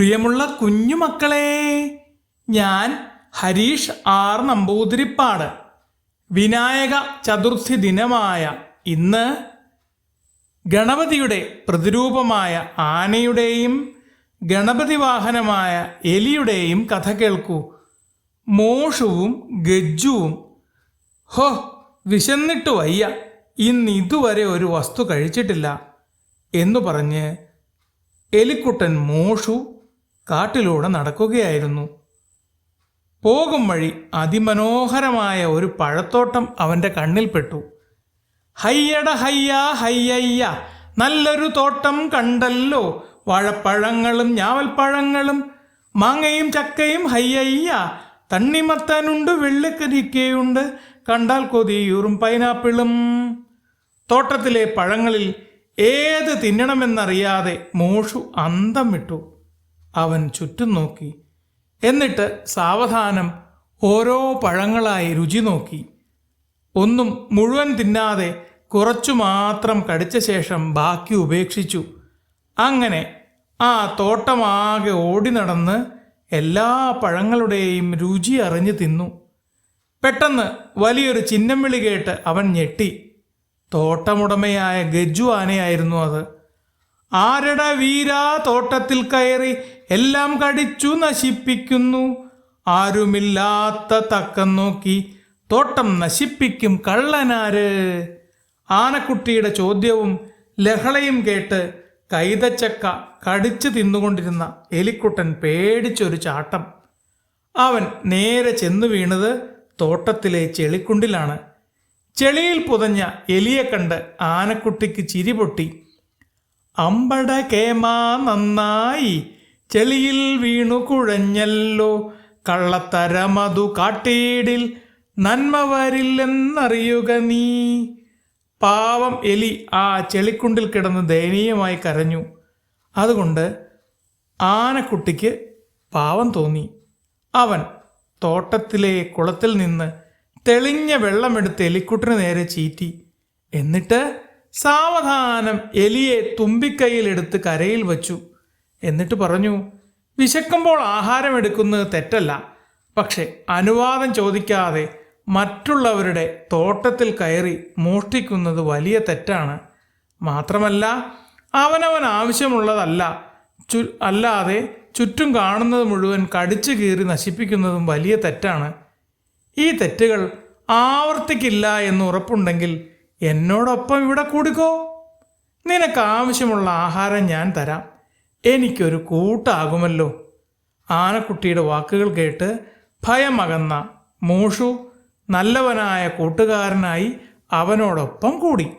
പ്രിയമുള്ള കുഞ്ഞുമക്കളെ ഞാൻ ഹരീഷ് ആർ നമ്പൂതിരിപ്പാട്. വിനായക ചതുർത്ഥി ദിനമായ ഇന്ന് ഗണപതിയുടെ പ്രതിരൂപമായ ആനയുടെയും ഗണപതി വാഹനമായ എലിയുടെയും കഥ കേൾക്കൂ. മോഷുവും ഗജ്ജുവും. ഹോ വിശന്നിട്ട് വയ്യ. ഇന്ന് ഇതുവരെ ഒരു വസ്തു കഴിച്ചിട്ടില്ല. എന്നു പറഞ്ഞ് എലിക്കുട്ടൻ മോഷു കാട്ടിലൂടെ നടക്കുകയായിരുന്നു. പോകും വഴി അതിമനോഹരമായ ഒരു പഴത്തോട്ടം അവന്റെ കണ്ണിൽപ്പെട്ടു ഹയ്യട ഹയ്യ ഹയ്യയ്യ നല്ലൊരു തോട്ടം കണ്ടല്ലോ. വാഴപ്പഴങ്ങളും ഞാവൽപ്പഴങ്ങളും മാങ്ങയും ചക്കയും ഹയ്യയ്യ. തണ്ണിമത്താനുണ്ട് വെള്ളിക്കരിക്കയുണ്ട് കണ്ടാൽ കൊതിയൂറും പൈനാപ്പിളും. തോട്ടത്തിലെ പഴങ്ങളിൽ ഏത് തിന്നണമെന്നറിയാതെ മോഷു അന്തം വിട്ടു. അവൻ ചുറ്റും നോക്കി. എന്നിട്ട് സാവധാനം ഓരോ പഴങ്ങളായി രുചി നോക്കി. ഒന്നും മുഴുവൻ തിന്നാതെ കുറച്ചു മാത്രം കടിച്ച ശേഷം ബാക്കി ഉപേക്ഷിച്ചു. അങ്ങനെ ആ തോട്ടമാകെ ഓടി നടന്ന് എല്ലാ പഴങ്ങളുടെയും രുചി അറിഞ്ഞു തിന്നു. പെട്ടെന്ന് വലിയൊരു ചിഹ്നം വിളി കേട്ട് അവൻ ഞെട്ടി. തോട്ടമുടമയായ ഗജ്ജു ആനയായിരുന്നു അത്. ആരട വീരാ തോട്ടത്തിൽ കയറി എല്ലാം കടിച്ചു നശിപ്പിക്കുന്നു. ആരുമില്ലാത്ത തക്കം നോക്കി തോട്ടം നശിപ്പിക്കും കള്ളനാര്? ആനക്കുട്ടിയുടെ ചോദ്യവും ലഹളയും കേട്ട് കൈതച്ചക്ക കടിച്ചു തിന്നുകൊണ്ടിരുന്ന എലിക്കുട്ടൻ പേടിച്ചൊരു ചാട്ടം. അവൻ നേരെ ചെന്നു വീണത് തോട്ടത്തിലെ ചെളിക്കുണ്ടിലാണ്. ചെളിയിൽ പുതഞ്ഞ എലിയെ കണ്ട് ആനക്കുട്ടിക്ക് ചിരി പൊട്ടി. അമ്പട കേമാ നന്നായി ചെളിയിൽ വീണു കുഴഞ്ഞല്ലോ. കള്ളത്തരമതു കാട്ടീടിൽ നന്മ വരില്ലെന്നറിയുക നീ. പാവം എലി ആ ചെളിക്കുണ്ടിൽ കിടന്ന് ദയനീയമായി കരഞ്ഞു. അതുകൊണ്ട് ആനക്കുട്ടിക്ക് പാവം തോന്നി. അവൻ തോട്ടത്തിലെ കുളത്തിൽ നിന്ന് തെളിഞ്ഞ വെള്ളമെടുത്ത് എലിക്കുട്ടിന് നേരെ ചീറ്റി. എന്നിട്ട് സാവധാനം എലിയെ തുമ്പിക്കൈയിലെടുത്ത് കരയിൽ വച്ചു. എന്നിട്ട് പറഞ്ഞു വിശക്കുമ്പോൾ ആഹാരം എടുക്കുന്നത് തെറ്റല്ല. പക്ഷെ അനുവാദം ചോദിക്കാതെ മറ്റുള്ളവരുടെ തോട്ടത്തിൽ കയറി മോഷ്ടിക്കുന്നത് വലിയ തെറ്റാണ്. മാത്രമല്ല അവനവൻ ആവശ്യമുള്ളതല്ല ചു അല്ലാതെ ചുറ്റും കാണുന്നത് മുഴുവൻ കടിച്ചു കീറി നശിപ്പിക്കുന്നതും വലിയ തെറ്റാണ്. ഈ തെറ്റുകൾ ആവർത്തിക്കില്ല എന്ന് ഉറപ്പുണ്ടെങ്കിൽ എന്നോടൊപ്പം ഇവിടെ കൂടിക്കോ? നിനക്ക് ആവശ്യമുള്ള ആഹാരം ഞാൻ തരാം. എനിക്കൊരു കൂട്ടാകുമല്ലോ. ആനക്കുട്ടിയുടെ വാക്കുകൾ കേട്ട് ഭയമകന്ന മൂഷു നല്ലവനായ കൂട്ടുകാരനായി അവനോടൊപ്പം കൂടി.